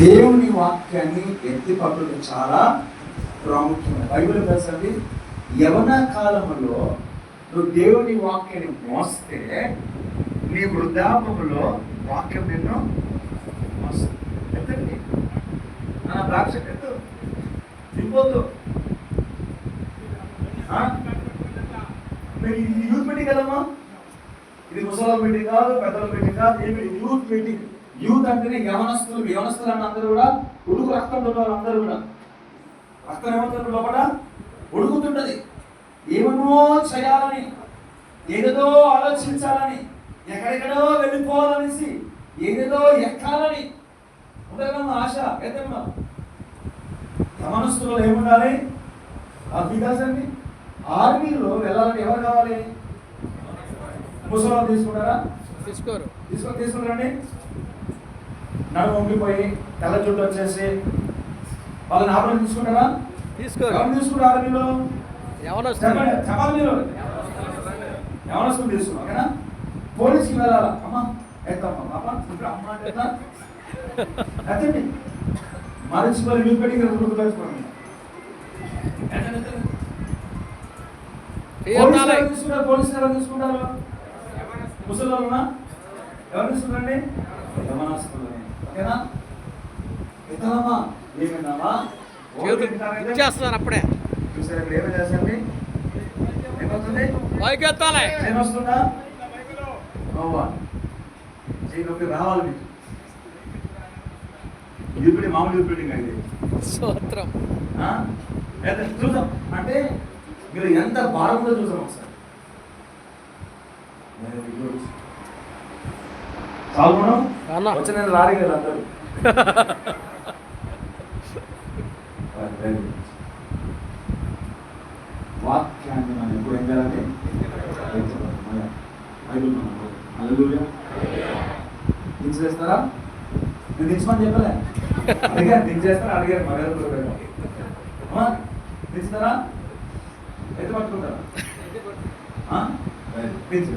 దేవుని వాక్యాన్ని ఎత్తి పట్టడం చాలా ప్రాముఖ్యమైన బైబిల్ ప్రసండి యవన కాలంలో నువ్వు దేవుని వాక్యాన్ని మోస్తే నీ వృద్ధాపంలో వాక్యం నిన్ను మోస్తుంది. ఎత్తండి నా ద్రాక్ష ఎత్తు దింపొద్దు మీరు ఇది యూత్ మీటింగ్ కదమ్మా? ఇది ముసలం మీటింగ్ కాదు పెద్దల మీటింగ్ కాదు ఏమి యూత్ మీటింగ్. యూత్ అంటేనే యవనస్తులు యవనస్తులు అన్న అందరూ కూడా ఉడుకు రక్తం ఉన్న అందరూ కూడా. రక్తం ఏమవుతుంది లోపల ఉడుకుతుంటది. ఏమన్నో చేయాలని ఏదేదో ఆలోచించాలని ఎక్కడెక్కడో వెళ్ళిపోవాలనేసి ఏదేదో ఎక్కాలని. ఉండగలం ఆశ ఎదమ్మా యవనస్తులు ఏముండాలి? అది కాదండి ఆర్మీలో వెళ్ళాలని ఎవరు కావాలి? ముసలం తీసుకుంటారా? తీసుకోరు. తీసుకొని తీసుకుంటారండి నడుము వంగిపోయి తెల్ల జుట్టు వచ్చేసి వాళ్ళని ఆపరేషన్ తీసుకుంటారా? తీసుకోరు. ఎవరు తీసుకుంటారు ఆర్మీలో ఎవరు చెప్పాలి మీరు. ఎవరు తీసుకున్నాం ఓకేనా? పోలీస్కి వెళ్ళాలా? అమ్మా ఎత్తమ్మా పాప ఇప్పుడు అమ్మ అంటే? ఎత్తండి. మరచిపోయి మీరు పెట్టి. పోలీసులు తీసుకుంటారు? పోలీసులు తీసుకుంటారు? ముసలినా ఎవరు తీసుకుంటారండి యవనస్తులని. ఓకేనా? ఇతనమ్మా ఏమిన్నామా ఇచ్చేస్తున్నారు అప్పుడే. చూసారు ఇప్పుడు ఏమి చేసండి ఏమవుతుంది? పైకెత్తాలి ఏం వస్తుందా నోవా చేయలోకి రావాలి మీకు యూపిడి మామూలు యూపిడింగ్ అండి. సూత్రం. చూద్దాం. అంటే మీరు ఎంత భారం ఉందో చూద్దాం ఒకసారి Very good. చాలు మనం అన్న వచ్చి నేను రారి కదా అందరూ. వాక్యాన్ని మనం ఎప్పుడు బైబిల్ మనం దించేస్తారా నేను దించమని చెప్పలే. అడిగారు దించేస్తారా అడిగారు మర్యాద దించుతారా అయితే పట్టుకుంటారా? And 别走